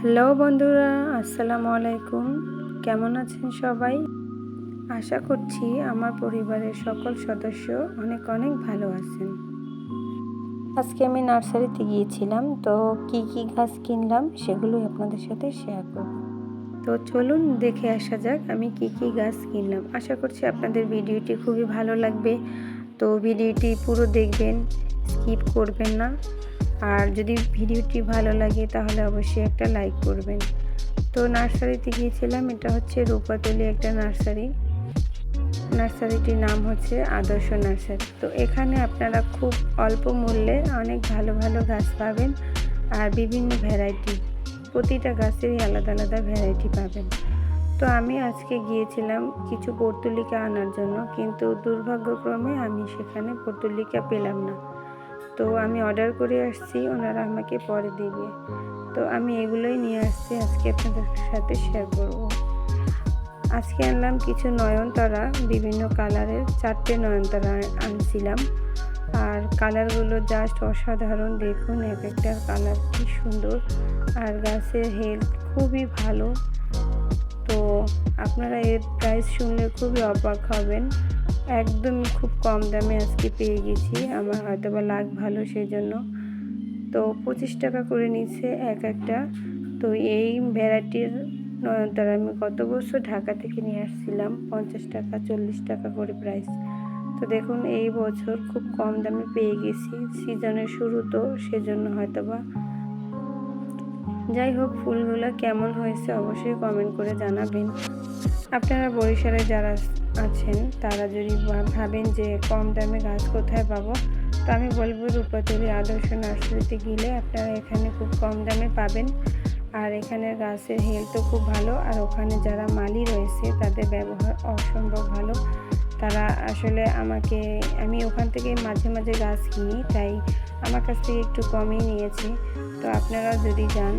Hello বন্ধুরা, আসসালামু আলাইকুম। কেমন আছেন সবাই? আশা করছি আমার পরিবারের সকল সদস্য অনেক অনেক ভালো আছেন। আজকে আমি নার্সারিতে গিয়েছিলাম, তো কি কি গাছ কিনলাম সেগুলোই আপনাদের সাথে শেয়ার করব। তো চলুন দেখে আসা যাক আমি কি কি গাছ কিনলাম। আশা করছি আপনাদের ভিডিওটি খুবই ভালো লাগবে। তো ভিডিওটি পুরো দেখবেন, স্কিপ করবেন না। আর যদি ভিডিওটি ভালো লাগে তাহলে অবশ্যই একটা লাইক করবেন। তো নার্সারিতে গিয়েছিলাম, এটা হচ্ছে রূপাতলি একটা নার্সারি। নার্সারিটির নাম হচ্ছে আদর্শ নার্সারি। তো এখানে আপনারা খুব অল্প মূল্যে অনেক ভালো ভালো গাছ পাবেন আর বিভিন্ন ভ্যারাইটি, প্রতিটা গাছেরই আলাদা আলাদা ভ্যারাইটি পাবেন। তো আমি আজকে গিয়েছিলাম কিছু পর্তুলিকা আনার জন্য, কিন্তু দুর্ভাগ্যক্রমে আমি সেখানে পর্তুলিকা পেলাম না। তো আমি অর্ডার করে আসছি, ওনারা আমাকে পরে দিবে। তো আমি এগুলোই নিয়ে আসছি, আজকে আপনাদের সাথে শেয়ার করব। আজকে আনলাম কিছু নয়নতারা, বিভিন্ন কালারের চারটে নয়নতারা আনছিলাম। আর কালারগুলো জাস্ট অসাধারণ, দেখুন এক একটা কালার কি সুন্দর। আর গাছের হেলথ খুবই ভালো। তো আপনারা এর প্রাইস শুনলে খুবই অবাক হবেন। একদমই খুব কম দামে আজকে পেয়ে গেছি। আমার হয়তো বা লাগ ভালো সেই জন্য তো পঁচিশ টাকা করে নিচ্ছে এক একটা। তো এই ভ্যারাইটির নয়নতারা, আমি গত বছর ঢাকা থেকে নিয়ে আসছিলাম, পঞ্চাশ টাকা, চল্লিশ টাকা করে প্রাইস তো দেখুন, এই বছর খুব কম দামে পেয়ে গেছি। সিজনের শুরু তো, সেজন্য হয়তো বা যাই হোক, ফুলগুলো কেমন হয়েছে অবশ্যই কমেন্ট করে জানাবেন। আপনারা বরিশালে যারা আছেন, তারা যদি ভাবেন যে কম দামে গাছ কোথায় পাবো, তো আমি বলব রূপাতলি আদর্শ নার্সারিতে গেলে আপনারা এখানে খুব কম দামে পাবেন। আর এখানের গাছের হেলথও খুব ভালো, আর ওখানে যারা মালি রয়েছে, তাদের ব্যবহার অসম্ভব ভালো। তারা আসলে আমাকে, আমি ওখান থেকে মাঝে মাঝে গাছ কিনি, তাই আমার কাছ থেকে একটু কমই নিয়েছি। তো আপনারা যদি যান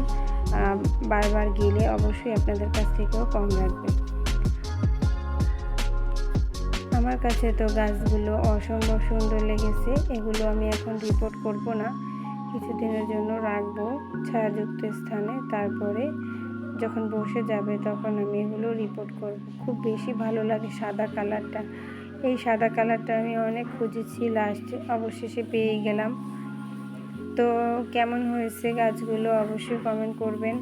বারবার গেলে অবশ্যই আপনাদের কাছ থেকেও কম রাখবে আমার কাছে তো গাছগুলো অসম্ভব সুন্দর লেগেছে, এগুলো আমি এখন রিপোর্ট করব না। কিছুদিনের জন্য রাখব ছায়াযুক্ত স্থানে, তারপরে যখন বসে যাবে তখন আমি এগুলো রিপোর্ট করব। খুব বেশি ভালো লাগে সাদা কালারটা। এই সাদা কালারটা আমি অনেক খুঁজেছি লাস্টে অবশেষে পেয়ে গেলাম। তো কেমন হয়েছে গাছগুলো অবশ্যই কমেন্ট করবেন।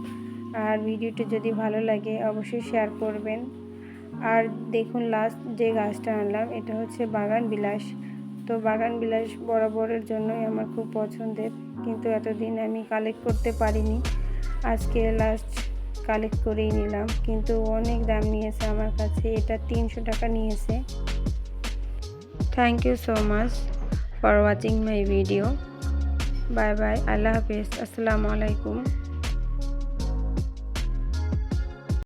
আর ভিডিওটি যদি ভালো লাগে অবশ্যই শেয়ার করবেন। আর দেখুন লাস্ট যে গাছটা আনলাম, এটা হচ্ছে বাগান বিলাস। তো বাগান বিলাস বরাবরের জন্যই আমার খুব পছন্দের, কিন্তু এতদিন আমি কালেক্ট করতে পারিনি। আজকে লাস্ট কালেক্ট করেই নিলাম, কিন্তু অনেক দাম নিয়েছে আমার কাছে, এটা তিনশো টাকা নিয়েছে। Thank you so much for watching my video bye bye Allah হাফিজ, আসসালামু আলাইকুম।